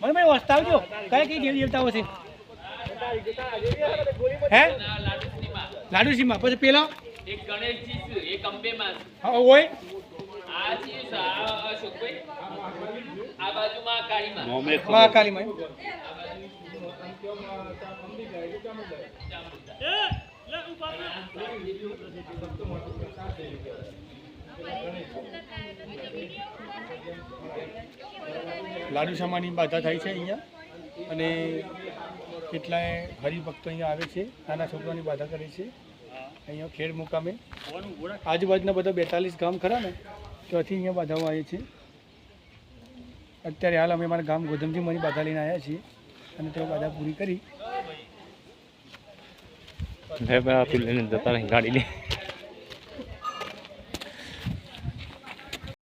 મને ભાઈ વસ્તા આવજો કયા કઈ દેવી દેવતાઓ છે? હે? લાડુ સીમા પછી પેલો? એક ગણેશજી એક અંબેમાં. હા હોય આ આ બાજુમાં કાળીમાં માં લાડુ શામાની બાધા થાય છે અહીંયા? અને કેટલાય હરિભક્તો અહીંયા આવે છે? નાના છોકરાની બાધા કરે છે? અહીંયા ખેડ મુકામે? આજુબાજુના બધા બેતાલીસ ગામ ખરા ને? ત્યાંથી અહીંયા બાધાઓ આવે છે. અત્યારે હાલ અમે અમારા ગામ ગોધમથી મારી બાધા લઈને આવ્યા છીએ અને તે બાધા પૂરી કરી. જતા ગાડી લઈ